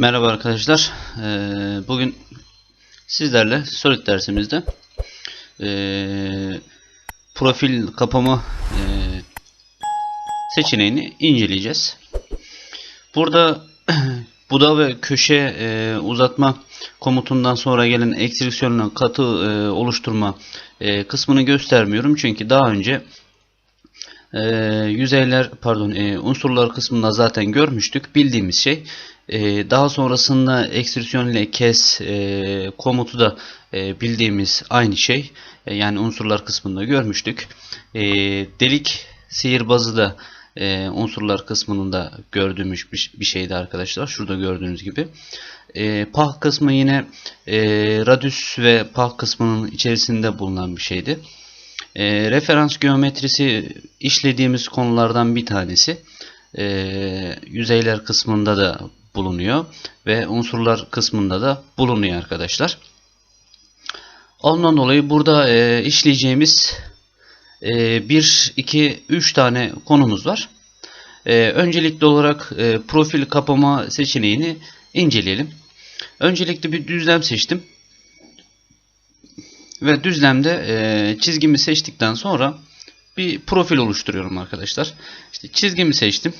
Merhaba arkadaşlar. Ee, bugün sizlerle Solid dersimizde ee, profil kapama ee, seçeneğini inceleyeceğiz. Burada buda ve köşe uzatma komutundan sonra gelen ekstrüksiyonla katı oluşturma kısmını göstermiyorum. Çünkü daha önce yüzeyler pardon unsurlar kısmında zaten görmüştük bildiğimiz şey. E, daha sonrasında ekstrüsyon ile kes e, komutu da e, bildiğimiz aynı şey. E, yani unsurlar kısmında görmüştük. Delik sihirbazı da e, unsurlar kısmında da gördüğümüz bir, şeydi arkadaşlar. Şurada gördüğünüz gibi. E, pah kısmı yine e, radius ve pah kısmının içerisinde bulunan bir şeydi. E, referans geometrisi işlediğimiz konulardan bir tanesi. E, yüzeyler kısmında da bulunuyor ve unsurlar kısmında da bulunuyor arkadaşlar. Ondan dolayı burada e, işleyeceğimiz e, 1, 2, 3 tane konumuz var. E, öncelikli olarak e, profil kapama seçeneğini inceleyelim. Öncelikle bir düzlem seçtim. Ve düzlemde e, çizgimi seçtikten sonra bir profil oluşturuyorum arkadaşlar. İşte çizgimi seçtim.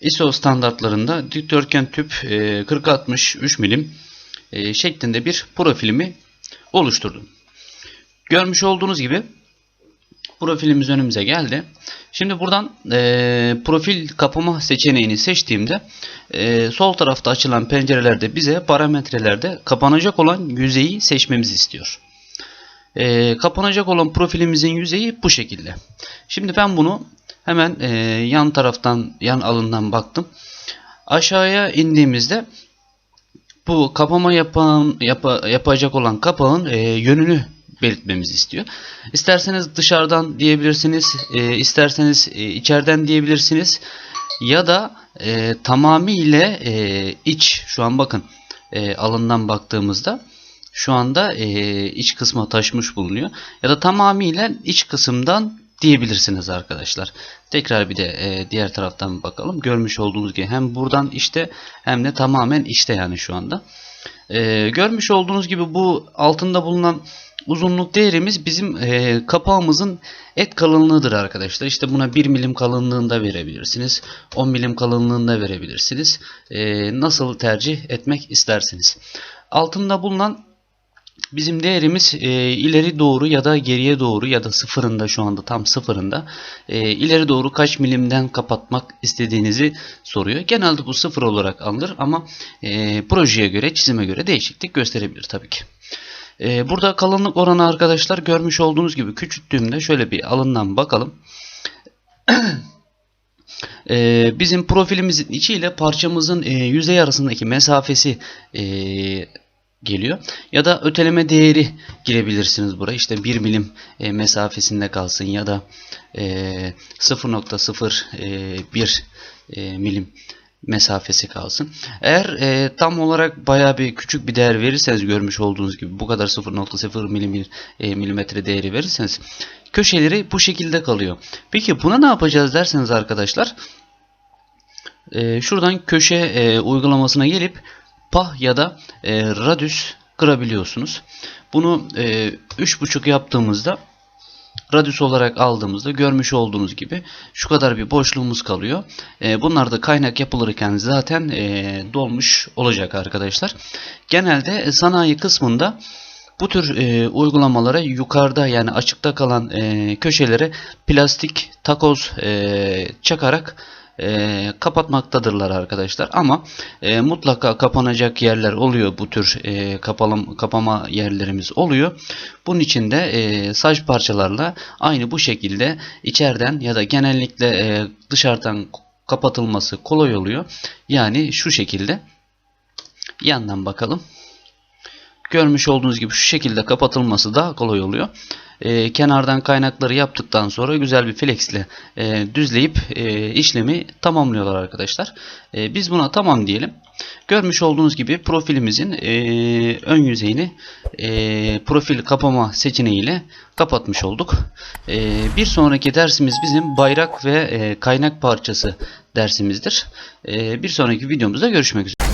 ISO standartlarında dikdörtgen tüp e, 40-60 3 milim e, şeklinde bir profilimi oluşturdum. Görmüş olduğunuz gibi profilimiz önümüze geldi. Şimdi buradan e, profil kapama seçeneğini seçtiğimde e, sol tarafta açılan pencerelerde bize parametrelerde kapanacak olan yüzeyi seçmemizi istiyor. E, kapanacak olan profilimizin yüzeyi bu şekilde. Şimdi ben bunu hemen e, yan taraftan yan alından baktım. Aşağıya indiğimizde bu kapama yapan yapa, yapacak olan kapağın e, yönünü belirtmemizi istiyor. İsterseniz dışarıdan diyebilirsiniz, e, isterseniz e, içeriden diyebilirsiniz ya da e, tamamıyla e, iç. Şu an bakın e, alından baktığımızda şu anda e, iç kısma taşmış bulunuyor. Ya da tamamıyla iç kısımdan diyebilirsiniz arkadaşlar. Tekrar bir de e, diğer taraftan bakalım. Görmüş olduğunuz gibi hem buradan işte hem de tamamen işte yani şu anda. E, görmüş olduğunuz gibi bu altında bulunan uzunluk değerimiz bizim e, kapağımızın et kalınlığıdır arkadaşlar. İşte buna 1 milim kalınlığında verebilirsiniz. 10 milim kalınlığında verebilirsiniz. E, nasıl tercih etmek isterseniz. Altında bulunan Bizim değerimiz e, ileri doğru ya da geriye doğru ya da sıfırında şu anda tam sıfırında e, ileri doğru kaç milimden kapatmak istediğinizi soruyor. Genelde bu sıfır olarak alınır ama e, projeye göre çizime göre değişiklik gösterebilir tabii ki. E, burada kalınlık oranı arkadaşlar görmüş olduğunuz gibi küçülttüğümde şöyle bir alından bakalım. e, bizim profilimizin içi ile parçamızın e, yüzey arasındaki mesafesi e, geliyor. Ya da öteleme değeri girebilirsiniz buraya. İşte 1 milim e, mesafesinde kalsın ya da e, 0.01 e, milim mesafesi kalsın. Eğer e, tam olarak baya bir küçük bir değer verirseniz görmüş olduğunuz gibi bu kadar 0.0 milim, e, milimetre değeri verirseniz köşeleri bu şekilde kalıyor. Peki buna ne yapacağız derseniz arkadaşlar e, şuradan köşe e, uygulamasına gelip pah ya da e, radius kırabiliyorsunuz. Bunu e, 3.5 yaptığımızda radius olarak aldığımızda görmüş olduğunuz gibi şu kadar bir boşluğumuz kalıyor. E, bunlar da kaynak yapılırken zaten e, dolmuş olacak arkadaşlar. Genelde sanayi kısmında bu tür e, uygulamalara yukarıda yani açıkta kalan e, köşelere plastik takoz e, çakarak e, kapatmaktadırlar arkadaşlar. Ama e, mutlaka kapanacak yerler oluyor. Bu tür e, kapalım, kapama yerlerimiz oluyor. Bunun için de e, saç parçalarla aynı bu şekilde içeriden ya da genellikle e, dışarıdan kapatılması kolay oluyor. Yani şu şekilde yandan bakalım. Görmüş olduğunuz gibi şu şekilde kapatılması daha kolay oluyor e, kenardan kaynakları yaptıktan sonra güzel bir flex ile e, düzleyip e, işlemi tamamlıyorlar arkadaşlar. E, biz buna tamam diyelim. Görmüş olduğunuz gibi profilimizin e, ön yüzeyini e, profil kapama seçeneğiyle kapatmış olduk. E, bir sonraki dersimiz bizim bayrak ve e, kaynak parçası dersimizdir. E, bir sonraki videomuzda görüşmek üzere.